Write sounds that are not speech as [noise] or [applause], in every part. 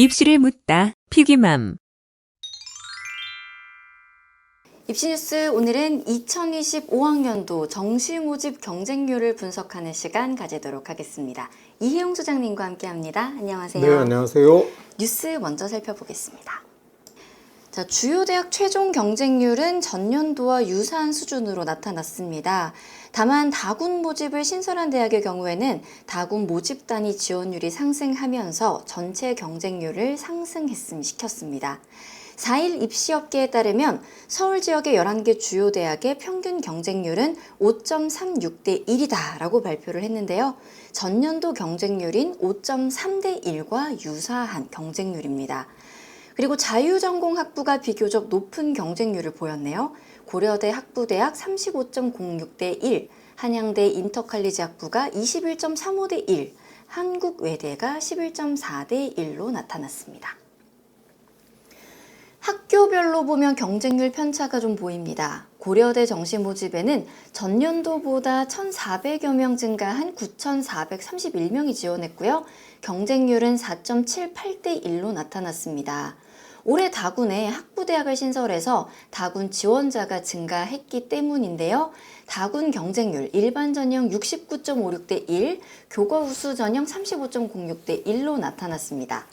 입시를 묻다 피기맘 입시뉴스 오늘은 2025학년도 정시 모집 경쟁률을 분석하는 시간 가지도록 하겠습니다. 이혜용 소장님과 함께합니다. 안녕하세요. 네, 안녕하세요. 뉴스 먼저 살펴보겠습니다. 자, 주요 대학 최종 경쟁률은 전년도와 유사한 수준으로 나타났습니다. 다만 다군 모집을 신설한 대학의 경우에는 다군 모집 단위 지원율이 상승하면서 전체 경쟁률을 상승했음 시켰습니다. 4일 입시업계에 따르면 서울 지역의 11개 주요 대학의 평균 경쟁률은 5.36대 1이다라고 발표를 했는데요. 전년도 경쟁률인 5.3대 1과 유사한 경쟁률입니다. 그리고 자유전공 학부가 비교적 높은 경쟁률을 보였네요. 고려대 학부대학 35.06대 1, 한양대 인터칼리지 학부가 21.35대 1, 한국외대가 11.4대 1로 나타났습니다. 학교별로 보면 경쟁률 편차가 좀 보입니다. 고려대 정시 모집에는 전년도보다 1,400여 명 증가한 9,431명이 지원했고요. 경쟁률은 4.78대 1로 나타났습니다. 올해 다군에 학부대학을 신설해서 다군 지원자가 증가했기 때문인데요. 다군 경쟁률 일반 전형 69.56 대 1, 교과 우수 전형 35.06 대 1로 나타났습니다.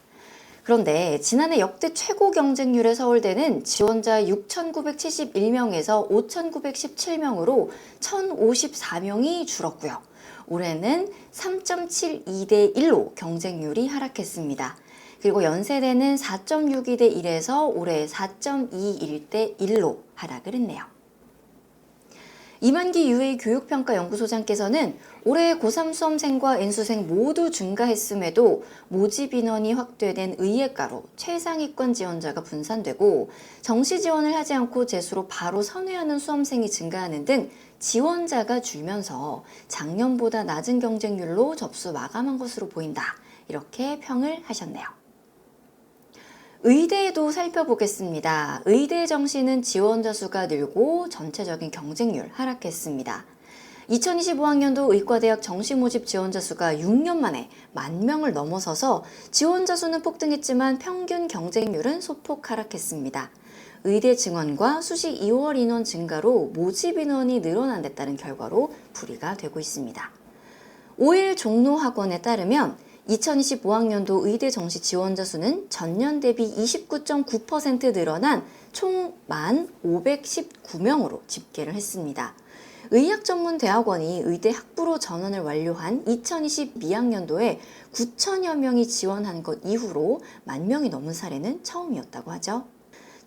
그런데 지난해 역대 최고 경쟁률의 서울대는 지원자 6,971명에서 5,917명으로 1,054명이 줄었고요. 올해는 3.72대 1로 경쟁률이 하락했습니다. 그리고 연세대는 4.62 대 1에서 올해 4.21 대 1로 하락을 했네요. 이만기 UA 교육평가 연구소장께서는 올해 고3 수험생과 N수생 모두 증가했음에도 모집 인원이 확대된 의예가로 최상위권 지원자가 분산되고 정시 지원을 하지 않고 재수로 바로 선회하는 수험생이 증가하는 등 지원자가 줄면서 작년보다 낮은 경쟁률로 접수 마감한 것으로 보인다. 이렇게 평을 하셨네요. 의대도 살펴보겠습니다. 의대 정시는 지원자 수가 늘고 전체적인 경쟁률 하락했습니다. 2025학년도 의과대학 정시 모집 지원자 수가 6년 만에 만 명을 넘어서서 지원자 수는 폭등했지만 평균 경쟁률은 소폭 하락했습니다. 의대 증원과 수시 2월 인원 증가로 모집 인원이 늘어난 데 따른 결과로 불이가 되고 있습니다. 5일 종로학원에 따르면 2025학년도 의대 정시 지원자 수는 전년 대비 29.9% 늘어난 총 1,519명으로 집계를 했습니다. 의학전문대학원이 의대 학부로 전원을 완료한 2022학년도에 9천여 명이 지원한 것 이후로 만 명이 넘은 사례는 처음이었다고 하죠.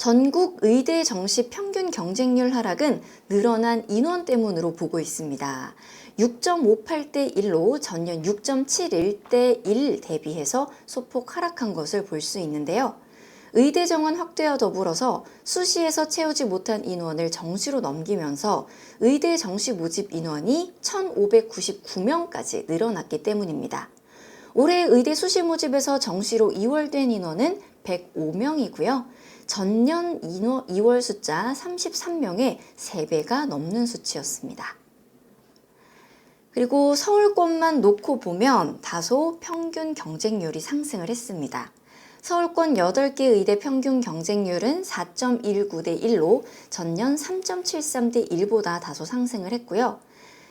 전국 의대 정시 평균 경쟁률 하락은 늘어난 인원 때문으로 보고 있습니다. 6.58대 1로 전년 6.71대 1 대비해서 소폭 하락한 것을 볼 수 있는데요. 의대 정원 확대와 더불어서 수시에서 채우지 못한 인원을 정시로 넘기면서 의대 정시 모집 인원이 1,599명까지 늘어났기 때문입니다. 올해 의대 수시 모집에서 정시로 2월된 인원은 105명이고요. 전년 2월 숫자 33명의 3배가 넘는 수치였습니다. 그리고 서울권만 놓고 보면 다소 평균 경쟁률이 상승을 했습니다. 서울권 8개 의대 평균 경쟁률은 4.19대 1로 전년 3.73대 1보다 다소 상승을 했고요.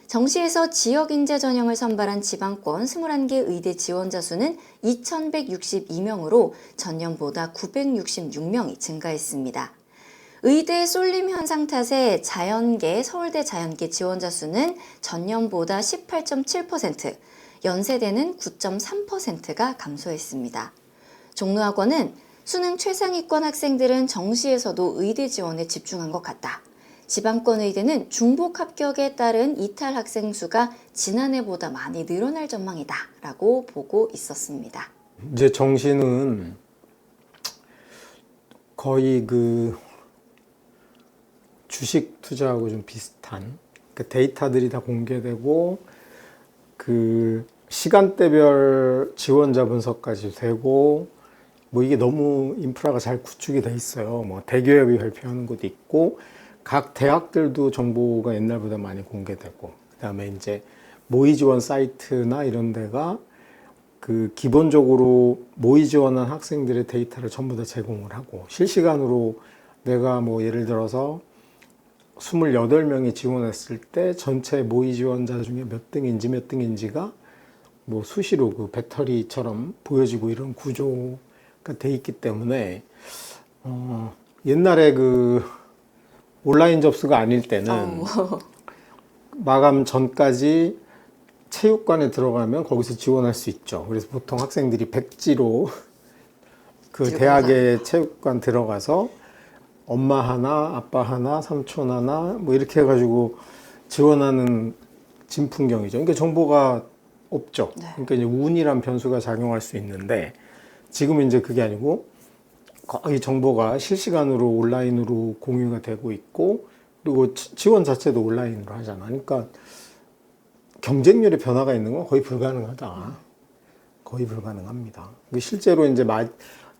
정시에서 지역인재 전형을 선발한 지방권 21개 의대 지원자 수는 2,162명으로 전년보다 966명이 증가했습니다. 의대 쏠림 현상 탓에 자연계, 서울대 자연계 지원자 수는 전년보다 18.7%, 연세대는 9.3%가 감소했습니다. 종로학원은 수능 최상위권 학생들은 정시에서도 의대 지원에 집중한 것 같다. 지방권 의대는 중복 합격에 따른 이탈 학생 수가 지난해보다 많이 늘어날 전망이다. 라고 보고 있었습니다. 이제 정시는 거의 그 주식 투자하고 좀 비슷한 그 데이터들이 다 공개되고 그 시간대별 지원자 분석까지 되고 뭐 이게 너무 인프라가 잘 구축이 돼 있어요. 뭐 대기업이 발표하는 것도 있고 각 대학들도 정보가 옛날보다 많이 공개되고 그다음에 이제 모의 지원 사이트나 이런 데가 그 기본적으로 모의 지원한 학생들의 데이터를 전부 다 제공을 하고 실시간으로 내가 뭐 예를 들어서 28명이 지원했을 때 전체 모의 지원자 중에 몇 등인지 몇 등인지가 뭐 수시로 그 배터리처럼 보여지고 이런 구조가 돼 있기 때문에 어, 옛날에 그 온라인 접수가 아닐 때는 어. 마감 전까지 체육관에 들어가면 거기서 지원할 수 있죠. 그래서 보통 학생들이 백지로 [laughs] 그 대학의 체육관 들어가서 엄마 하나, 아빠 하나, 삼촌 하나 뭐 이렇게 해가지고 지원하는 진풍경이죠. 그러니까 정보가 없죠. 네. 그러니까 이제 운이란 변수가 작용할 수 있는데 지금은 이제 그게 아니고 거의 정보가 실시간으로 온라인으로 공유가 되고 있고 그리고 지- 지원 자체도 온라인으로 하잖아. 그러니까 경쟁률의 변화가 있는 건 거의 불가능하다. 거의 불가능합니다. 그 실제로 이제 마,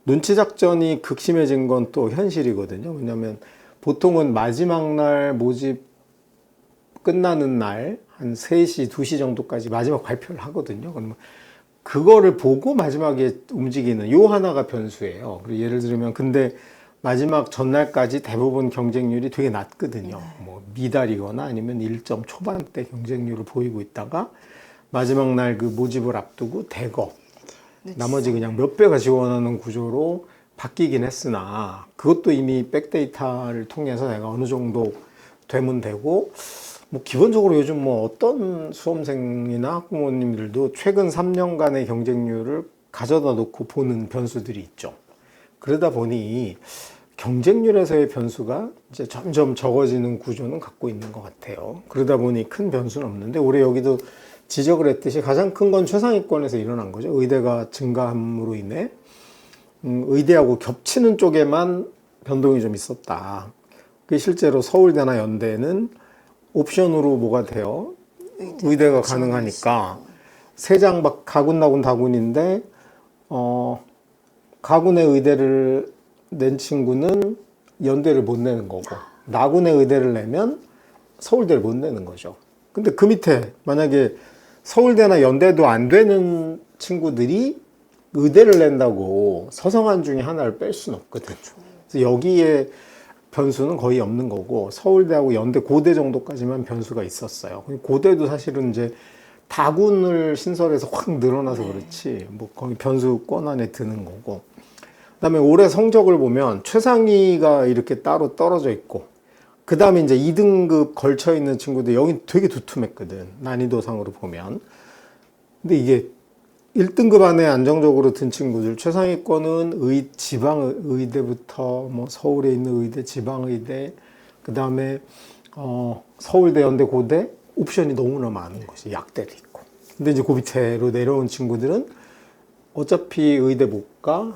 눈치 작전이 극심해진 건 또 현실이거든요. 왜냐하면 보통은 마지막 날 모집 끝나는 날 한 3시, 2시 정도까지 마지막 발표를 하거든요. 그러면 그거를 보고 마지막에 움직이는 요 하나가 변수예요. 그리고 예를 들면 근데 마지막 전날까지 대부분 경쟁률이 되게 낮거든요. 뭐 미달이거나 아니면 1점 초반대 경쟁률을 보이고 있다가 마지막 날 그 모집을 앞두고 대거 나머지 그냥 몇 배가 지원하는 구조로 바뀌긴 했으나 그것도 이미 백데이터를 통해서 내가 어느 정도 되면 되고 뭐 기본적으로 요즘 뭐 어떤 수험생이나 학부모님들도 최근 3년간의 경쟁률을 가져다 놓고 보는 변수들이 있죠. 그러다 보니 경쟁률에서의 변수가 이제 점점 적어지는 구조는 갖고 있는 것 같아요. 그러다 보니 큰 변수는 없는데 올해 여기도 지적을 했듯이 가장 큰 건 최상위권에서 일어난 거죠. 의대가 증가함으로 인해 음, 의대하고 겹치는 쪽에만 변동이 좀 있었다. 그게 실제로 서울대나 연대는 옵션으로 뭐가 돼요? 의대가 가능하니까 세장 가군 나군 다군인데 어 가군의 의대를 낸 친구는 연대를 못 내는 거고 나군의 의대를 내면 서울대를 못 내는 거죠. 근데 그 밑에 만약에 서울대나 연대도 안 되는 친구들이 의대를 낸다고 서성한 중에 하나를 뺄 수는 없거든요. 그래서 여기에 변수는 거의 없는 거고 서울대하고 연대 고대 정도까지만 변수가 있었어요. 고대도 사실은 이제 다군을 신설해서 확 늘어나서 그렇지 뭐 거기 변수권 안에 드는 거고. 그다음에 올해 성적을 보면 최상위가 이렇게 따로 떨어져 있고 그 다음에 이제 2등급 걸쳐 있는 친구들 여기 되게 두툼했거든. 난이도상으로 보면. 근데 이게 1등급 안에 안정적으로 든 친구들. 최상위권은 의 지방 의대부터 뭐 서울에 있는 의대 지방 의대 그 다음에 어 서울대 연대 고대 옵션이 너무나 많은 것이 약대도 있고. 근데 이제 그 밑으로 내려온 친구들은 어차피 의대 못 가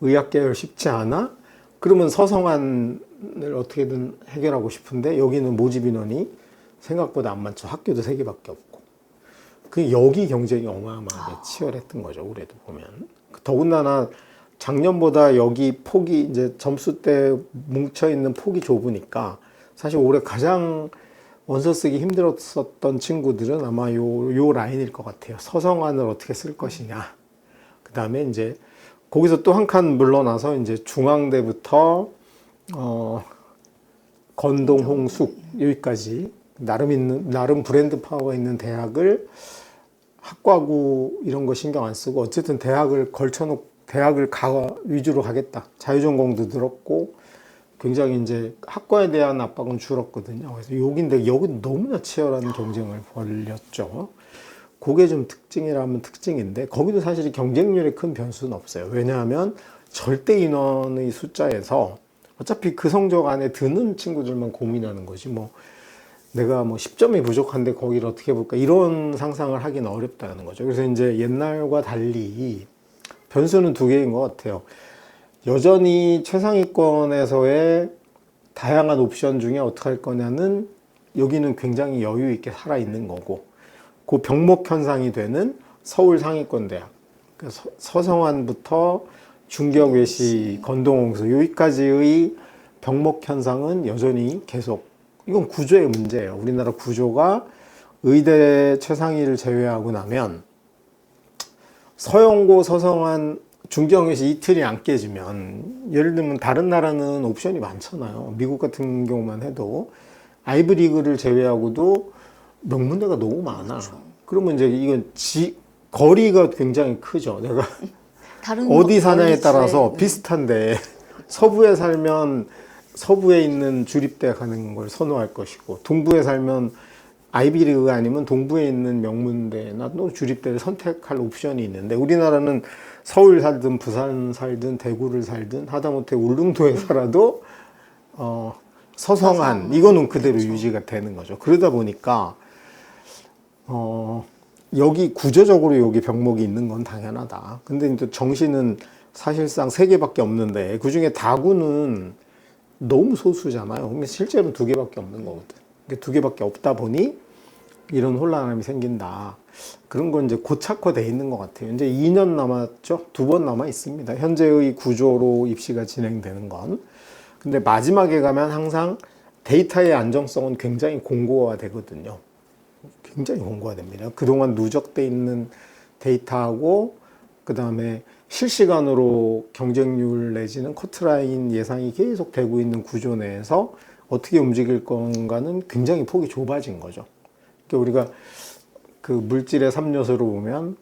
의학 계열 쉽지 않아. 그러면 서성안을 어떻게든 해결하고 싶은데 여기는 모집 인원이 생각보다 안 많죠. 학교도 세 개밖에 없고 그 여기 경쟁이 어마어마하게 치열했던 거죠 올해도 보면 더군다나 작년보다 여기 폭이 이제 점수 때 뭉쳐 있는 폭이 좁으니까 사실 올해 가장 원서 쓰기 힘들었었던 친구들은 아마 요, 요 라인일 것 같아요. 서성안을 어떻게 쓸 것이냐. 그 다음에 이제 거기서 또 한 칸 물러나서 이제 중앙대부터 어, 건동, 홍숙 여기까지 나름 있는 나름 브랜드 파워가 있는 대학을 학과구 이런 거 신경 안 쓰고 어쨌든 대학을 걸쳐놓 대학을 가 위주로 가겠다. 자유전공도 늘었고 굉장히 이제 학과에 대한 압박은 줄었거든요. 그래서 여기인데 여기 너무나 치열한 경쟁을 벌였죠. 그게 좀 특징이라면 특징인데 거기도 사실 경쟁률에 큰 변수는 없어요. 왜냐하면 절대 인원의 숫자에서 어차피 그 성적 안에 드는 친구들만 고민하는 거지 뭐 내가 뭐 10점이 부족한데 거기를 어떻게 볼까 이런 상상을 하기는 어렵다는 거죠. 그래서 이제 옛날과 달리 변수는 두 개인 것 같아요. 여전히 최상위권에서의 다양한 옵션 중에 어떻게 할 거냐는 여기는 굉장히 여유 있게 살아 있는 거고 그 병목 현상이 되는 서울 상위권 대학 그 서- 서성안부터 중격 외시 건동홍수 여기까지의 병목 현상은 여전히 계속 이건 구조의 문제예요. 우리나라 구조가 의대 최상위를 제외하고 나면 서영고 서성한 중경에서 이틀이 안 깨지면 예를 들면 다른 나라는 옵션이 많잖아요. 미국 같은 경우만 해도 아이브리그를 제외하고도 명문대가 너무 많아. 그러면 이제 이건 지, 거리가 굉장히 크죠. 내가 어디 사냐에 따라서 네. 비슷한데 서부에 살면 서부에 있는 주립대 가는 걸 선호할 것이고 동부에 살면 아이비리그가 아니면 동부에 있는 명문대나 또 주립대를 선택할 옵션이 있는데 우리나라는 서울 살든 부산 살든 대구를 살든 하다못해 울릉도에 살아도 어, 서성한 서성. 이거는 그대로 그렇죠. 유지가 되는 거죠. 그러다 보니까 어, 여기 구조적으로 여기 병목이 있는 건 당연하다. 근데 이제 정시는 사실상 세 개밖에 없는데 그 중에 다구는 너무 소수잖아요. 근데 실제로 두 개밖에 없는 거거든. 그러니까 두 개밖에 없다 보니 이런 혼란함이 생긴다. 그런 건 이제 고착화돼 있는 것 같아요. 이제 2년 남았죠. 두 번 남아 있습니다. 현재의 구조로 입시가 진행되는 건. 근데 마지막에 가면 항상 데이터의 안정성은 굉장히 공고화 되거든요. 굉장히 공고화 됩니다. 그동안 누적돼 있는 데이터하고 그 다음에 실시간으로 경쟁률 내지는 커트라인 예상이 계속 되고 있는 구조 내에서 어떻게 움직일 건가는 굉장히 폭이 좁아진 거죠. 그러니까 우리가 그 물질의 3요소로 보면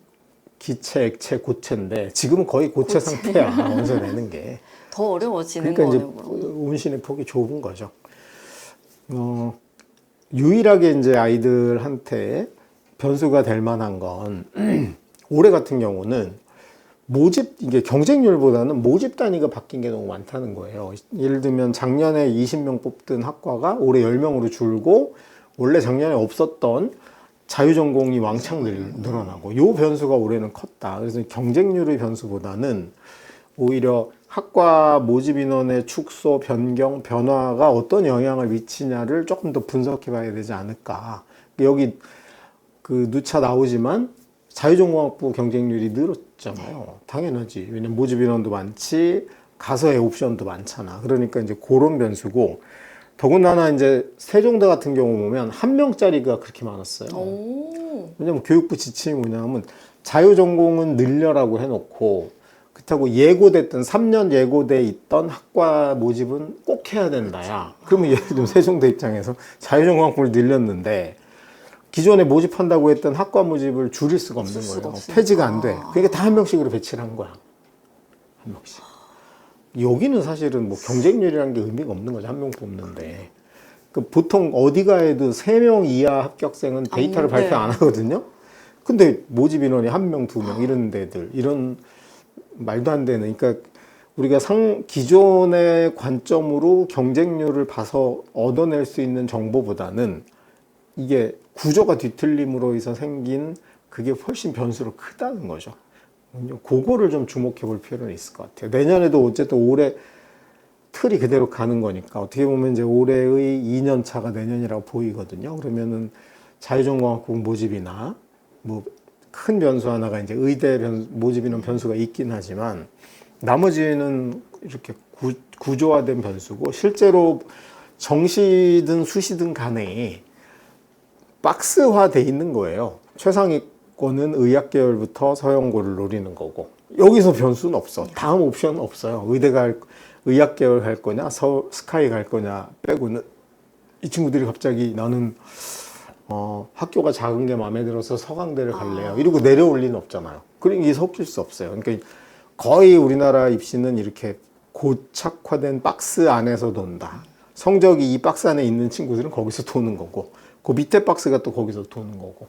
기체, 액체, 고체인데 지금은 거의 고체, 상태야 원서 내는 게. [laughs] 더 어려워지는 그러니까 이제. 운신의 폭이 좁은 거죠. 어, 유일하게 이제 아이들한테 변수가 될 만한 건 [clears throat] 올해 같은 경우는 모집 이게 경쟁률보다는 모집 단위가 바뀐 게 너무 많다는 거예요. 예를 들면 작년에 20명 뽑던 학과가 올해 10명으로 줄고 원래 작년에 없었던 자유전공이 왕창 늘- 늘어나고 요 변수가 올해는 컸다. 그래서 경쟁률의 변수보다는 오히려 학과 모집 인원의 축소, 변경, 변화가 어떤 영향을 미치냐를 조금 더 분석해 봐야 되지 않을까. 여기 그 누차 나오지만 자유전공학부 경쟁률이 늘었 잖아요. 당연하지. 왜냐면 모집 인원도 많지, 가서의 옵션도 많잖아. 그러니까 이제 그런 변수고, 더군다나 이제 세종대 같은 경우 보면 한 명짜리가 그렇게 많았어요. 오. 왜냐면 교육부 지침이 뭐냐면 자유전공은 늘려라고 해놓고 그렇다고 예고됐던 3년 예고돼 있던 학과 모집은 꼭 해야 된다야. 그러면 예를 들면 세종대 입장에서 자유전공학부를 늘렸는데 기존에 모집한다고 했던 학과 모집을 줄일 수가 없는 수가 거예요. 없으니까. 폐지가 안 돼. 그러니까 다 한 명씩으로 배치를 한 거야. 한 명씩. 여기는 사실은 뭐 경쟁률이라는 게 의미가 없는 거죠. 한 명 뽑는데. 그 보통 어디 가에도 세 명 이하 합격생은 데이터를 아, 발표 네. 안 하거든요. 근데 모집 인원이 한 명, 두 명 이런 데들 이런 말도 안 되는 그러니까 우리가 상 기존의 관점으로 경쟁률을 봐서 얻어낼 수 있는 정보보다는 이게 구조가 뒤틀림으로 해서 생긴 그게 훨씬 변수로 크다는 거죠. 그거를 좀 주목해 볼 필요는 있을 것 같아요. 내년에도 어쨌든 올해 틀이 그대로 가는 거니까 어떻게 보면 이제 올해의 2년 차가 내년이라고 보이거든요. 그러면은 자유전공학부 모집이나 뭐 큰 변수 하나가 이제 의대 변, 모집이는 변수가 있긴 하지만 나머지는 이렇게 구, 구조화된 변수고 실제로 정시든 수시든 간에 박스화돼 있는 거예요. 최상위권은 의학 계열부터 서영고를 노리는 거고 여기서 변수는 없어. 다음 옵션은 없어요. 의대 갈 의학 계열 갈 거냐, 서 스카이 갈 거냐 빼고는 이 친구들이 갑자기 나는 어, 학교가 작은 게 마음에 들어서 서강대를 갈래요. 이러고 내려올 리는 없잖아요. 그러니까 이게 섞일 수 없어요. 그러니까 거의 우리나라 입시는 이렇게 고착화된 박스 안에서 돈다. 성적이 이 박스 안에 있는 친구들은 거기서 도는 거고, 그 밑에 박스가 또 거기서 도는 거고,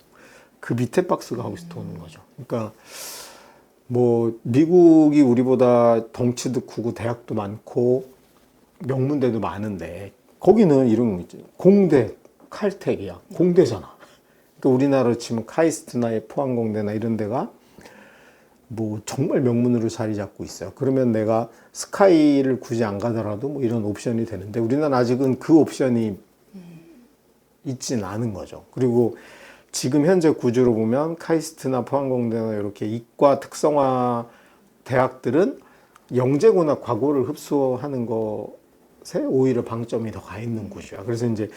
그 밑에 박스가 거기서 도는 거죠. 그러니까 뭐 미국이 우리보다 덩치도 크고 대학도 많고 명문대도 많은데 거기는 이런. 공대, 칼텍이야. 공대잖아. 그러니까 우리나라로 치면 카이스트나 포항공대나 이런 데가 뭐 정말 명문으로 자리 잡고 있어요. 그러면 내가 스카이를 굳이 안 가더라도 뭐 이런 옵션이 되는데 우리나라 아직은 그 옵션이 있지는 않은 거죠. 그리고 지금 현재 구조로 보면 카이스트나 포항공대나 이렇게 이과 특성화 대학들은 영재고나 과고를 흡수하는 것에 오히려 방점이 더 가 있는 구조야. 그래서 이제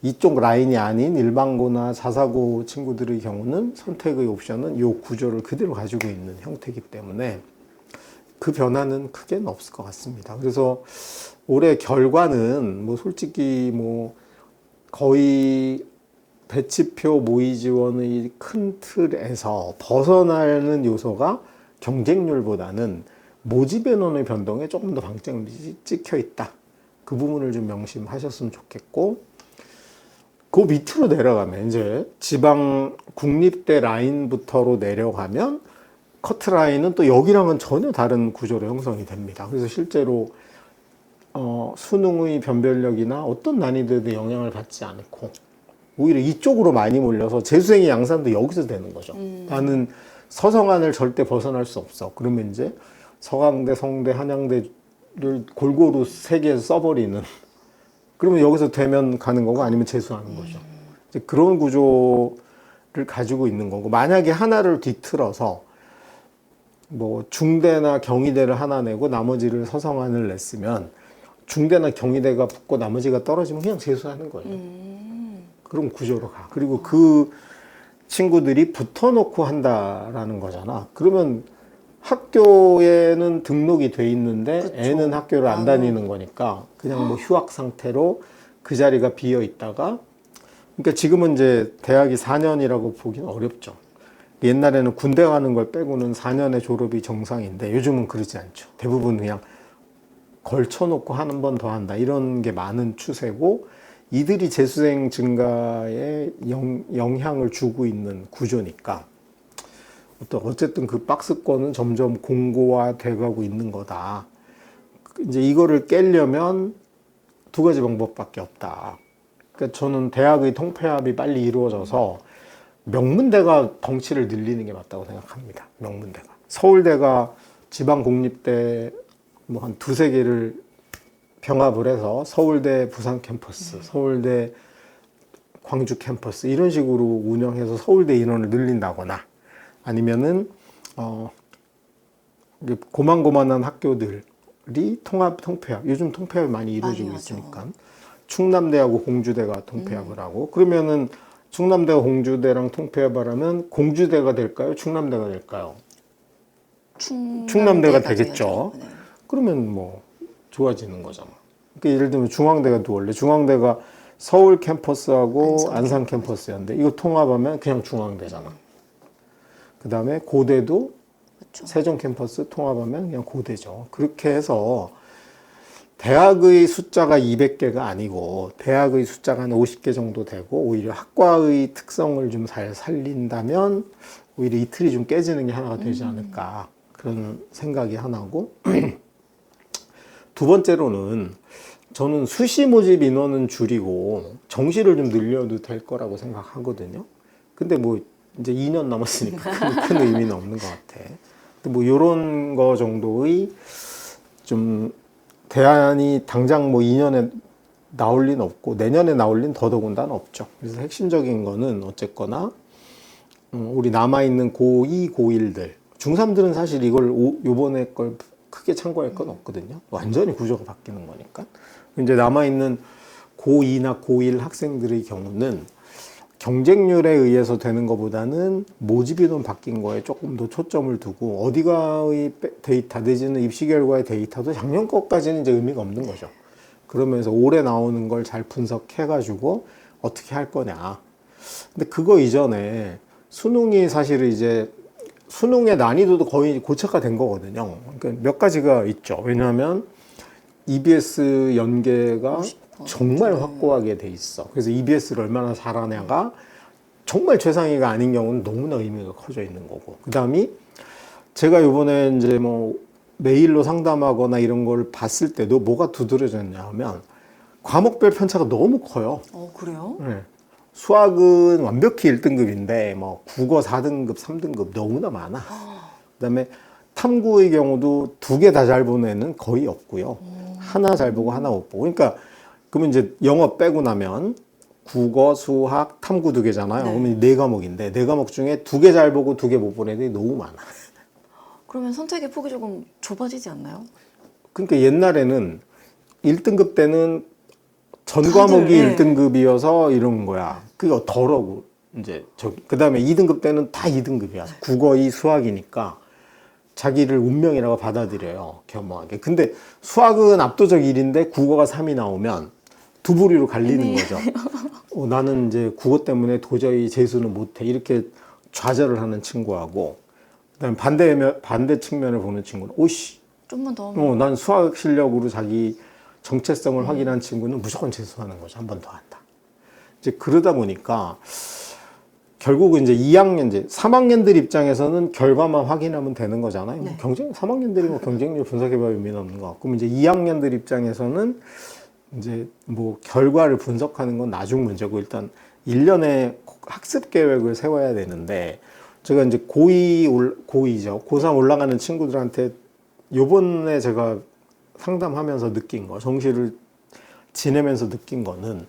이쪽 라인이 아닌 일반고나 자사고 친구들의 경우는 선택의 옵션은 이 구조를 그대로 가지고 있는 형태이기 때문에 그 변화는 크게는 없을 것 같습니다. 그래서 올해 결과는 뭐 솔직히 뭐 거의 배치표 모의 지원의 큰 틀에서 벗어나는 요소가 경쟁률보다는 모집 인원의 변동에 조금 더 방점이 찍혀 있다. 그 부분을 좀 명심하셨으면 좋겠고 그 밑으로 내려가면 이제 지방 국립대 라인부터로 내려가면 커트 라인은 또 여기랑은 전혀 다른 구조로 형성이 됩니다. 그래서 실제로 어, 수능의 변별력이나 어떤 난이도에도 영향을 받지 않고 오히려 이쪽으로 많이 몰려서 재수생의 양산도 여기서 되는 거죠. 나는 서성안을 절대 벗어날 수 없어. 그러면 이제 서강대, 성대, 한양대를 골고루 세 개에서 써버리는. [laughs] 그러면 여기서 되면 가는 거고 아니면 재수하는 거죠. 이제 그런 구조를 가지고 있는 거고 만약에 하나를 뒤틀어서 뭐 중대나 경희대를 하나 내고 나머지를 서성안을 냈으면 중대나 경희대가 붙고 나머지가 떨어지면 그냥 재수하는 거예요. 그런 구조로 가. 그리고 그 친구들이 붙어놓고 한다라는 거잖아. 그러면 학교에는 등록이 돼 있는데 그쵸. 애는 학교를 안 아. 다니는 거니까 그냥 뭐 휴학 상태로 그 자리가 비어 있다가 그러니까 지금은 이제 대학이 4년이라고 보기는 어렵죠. 옛날에는 군대 가는 걸 빼고는 4년의 졸업이 정상인데 요즘은 그러지 않죠. 대부분 그냥 걸쳐놓고 한 번 더 한다 이런 게 많은 추세고 이들이 재수생 증가에 영, 영향을 주고 있는 구조니까 어떤 어쨌든 그 박스권은 점점 공고화 돼가고 있는 거다. 이제 이거를 깨려면 두 가지 방법밖에 없다. 그러니까 저는 대학의 통폐합이 빨리 이루어져서 명문대가 덩치를 늘리는 게 맞다고 생각합니다. 명문대가. 서울대가 지방 공립대 뭐 한 두세 개를 병합을 해서 서울대 부산 캠퍼스, 서울대 광주 캠퍼스 이런 식으로 운영해서 서울대 인원을 늘린다거나 아니면은 어 고만고만한 학교들이 통합 통폐합 요즘 통폐합이 많이 이루어지고 많이. 있으니까 충남대하고 공주대가 통폐합을 하고 그러면은 충남대와 공주대랑 통폐합을 하면 공주대가 될까요? 충남대가 될까요? 충남대가 되겠죠. 돼야죠. 네. 그러면 뭐 좋아지는 거잖아. 그러니까 예를 들면 중앙대가 누월래 중앙대가 서울 캠퍼스하고 안산 안산 캠퍼스였는데 이거 통합하면 그냥 중앙대잖아. 그 다음에 고대도 그렇죠. 세종 캠퍼스 통합하면 그냥 고대죠. 그렇게 해서 대학의 숫자가 200개가 아니고 대학의 숫자가 한 50개 정도 되고 오히려 학과의 특성을 좀 잘 살린다면 오히려 이틀이 좀 깨지는 게 하나가 되지 않을까 그런 생각이 하나고 [clears throat] 두 번째로는 저는 수시 모집 인원은 줄이고 정시를 좀 늘려도 될 거라고 생각하거든요. 근데 뭐 이제 2년 남았으니까 [laughs] 큰, 큰 의미는 없는 것 같아. 근데 뭐 이런 거 정도의 좀 대안이 당장 뭐 2년에 나올 리는 없고 내년에 나올 리는 더더군다나 없죠. 그래서 핵심적인 거는 어쨌거나 음, 우리 남아 있는 고2, 고1들 중3들은 사실 이걸 오- 요번에 걸 크게 참고할 건 없거든요. 완전히 구조가 바뀌는 거니까. 이제 남아 있는 고2나 고1 학생들의 경우는 경쟁률에 의해서 되는 것보다는 모집 인원 바뀐 거에 조금 더 초점을 두고 어디가의 빼- 데이터 내지는 입시 결과의 데이터도 작년 것까지는 이제 의미가 없는 거죠. 그러면서 올해 나오는 걸 잘 분석해 가지고 어떻게 할 거냐. 근데 그거 이전에 수능이 사실은 이제 수능의 난이도도 거의 고착화된 거거든요. 그러니까 몇 가지가 있죠. 왜냐하면 EBS 연계가 50%. 정말 확고하게 돼 있어. 그래서 EBS를 얼마나 잘하냐가 정말 최상위가 아닌 경우는 너무나 의미가 커져 있는 거고. 그 다음이 제가 요번에 이제 뭐 메일로 상담하거나 이런 걸 봤을 때도 뭐가 두드러졌냐 하면 과목별 편차가 너무 커요. 어 그래요? 네. 수학은 완벽히 1등급인데 뭐 국어 4등급, 3등급 너무나 많아. 그다음에 탐구의 경우도 두 개 다 잘 보는 애는 거의 없고요. 하나 잘 보고 하나 못 보고. 그러니까 그러면 이제 영어 빼고 나면 국어, 수학, 탐구 두 개잖아요. 네. 그러면 네 과목인데 네 과목 중에 두 개 잘 보고 두 개 못 보는 애들이 너무 많아. 그러면 선택의 폭이 조금 좁아지지 않나요? 그러니까 옛날에는 1등급 때는 전 과목이 예. 1등급이어서 이런 거야. 그게 덜어고 이제 저 그다음에 2등급 때는 다 2등급이야. 국어, 이 수학이니까 자기를 운명이라고 받아들여요. 겸허하게. 근데 수학은 압도적 1인데 국어가 3이 나오면 두 부리로 갈리는 거죠. 어, 나는 이제 국어 때문에 도저히 재수는 못해. 이렇게 좌절을 하는 친구하고 그다음에 반대 반대 측면을 보는 친구는 오씨 좀만 더 어, 난 수학 실력으로 자기 정체성을 확인한 친구는 무조건 재수하는 거죠. 한 번 더 한다. 이제 그러다 보니까 결국은 이제 2학년, 이제 3학년들 입장에서는 결과만 확인하면 되는 거잖아요. 네. 경쟁, 3학년들이 뭐 경쟁률 분석해봐야 의미는 없는 것 같고, 이제 2학년들 입장에서는 이제 뭐 결과를 분석하는 건 나중 문제고, 일단 1년에 학습 계획을 세워야 되는데, 제가 이제 고2, 올, 고2죠. 고3 올라가는 친구들한테 요번에 제가 상담하면서 느낀 거, 정시를 지내면서 느낀 거는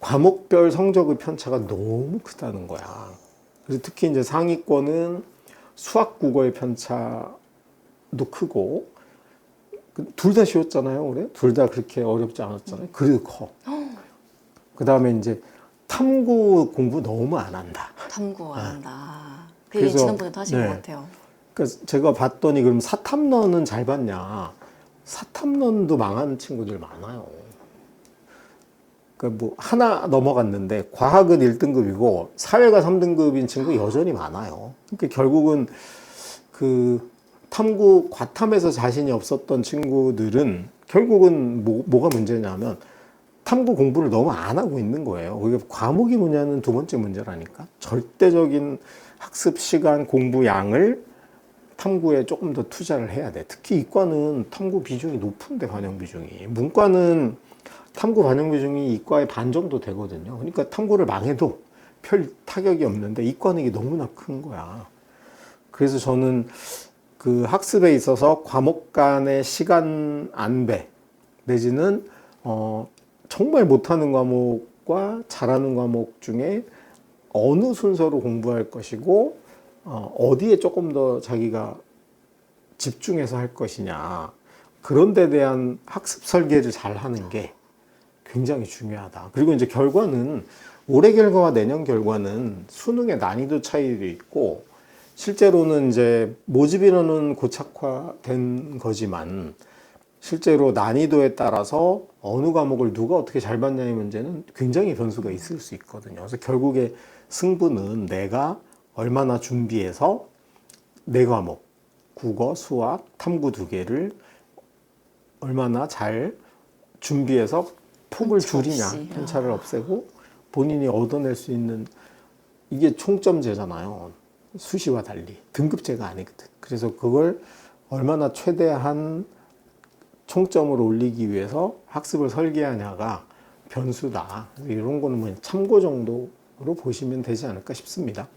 과목별 성적의 편차가 너무 크다는 거야. 그래서 특히 이제 상위권은 수학 국어의 편차도 크고 둘 다 쉬웠잖아요, 올해. 둘다 그렇게 어렵지 않았잖아요. 그래도 커. 그 다음에 이제 탐구 공부 너무 안 한다. 탐구 안 한다. 그 그래서- 얘기 지난번에도 하신 네. 것 같아요. 그러니까 제가 봤더니 그럼 사탐론은 잘 봤냐? 사탐론도 망하는 친구들 많아요. 그러니까 뭐 하나 넘어갔는데 과학은 1등급이고 사회가 3등급인 친구 여전히 많아요. 그러니까 결국은 그 탐구 과탐에서 자신이 없었던 친구들은 결국은 뭐, 뭐가 문제냐면 탐구 공부를 너무 안 하고 있는 거예요. 그게 과목이 뭐냐는 두 번째 문제라니까. 절대적인 학습 시간, 공부 양을 탐구에 조금 더 투자를 해야 돼. 특히 이과는 탐구 비중이 높은데 반영 비중이. 문과는 탐구 반영 비중이 이과의 반 정도 되거든요. 그러니까 탐구를 망해도 별 타격이 없는데 이과는 이게 너무나 큰 거야. 그래서 저는 그 학습에 있어서 과목 간의 시간 안배 내지는 어 정말 못하는 과목과 잘하는 과목 중에 어느 순서로 공부할 것이고 어, 어디에 조금 더 자기가 집중해서 할 것이냐 그런 데 대한 학습 설계를 잘 하는 게 굉장히 중요하다. 그리고 이제 결과는 올해 결과와 내년 결과는 수능의 난이도 차이도 있고 실제로는 이제 모집 인원은 고착화된 거지만 실제로 난이도에 따라서 어느 과목을 누가 어떻게 잘 봤냐의 문제는 굉장히 변수가 있을 수 있거든요. 그래서 결국에 승부는 내가 얼마나 준비해서 네 과목, 국어, 수학, 탐구 두 개를 얼마나 잘 준비해서 폭을 줄이냐, 없이. 편차를 없애고 본인이 얻어낼 수 있는 이게 총점제잖아요. 수시와 달리 등급제가 아니거든. 그래서 그걸 얼마나 최대한 총점을 올리기 위해서 학습을 설계하냐가 변수다. 이런 거는 뭐 참고 정도로 보시면 되지 않을까 싶습니다.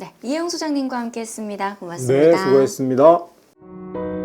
네, 이영 소장님과 함께했습니다. 고맙습니다. 네, 수고했습니다.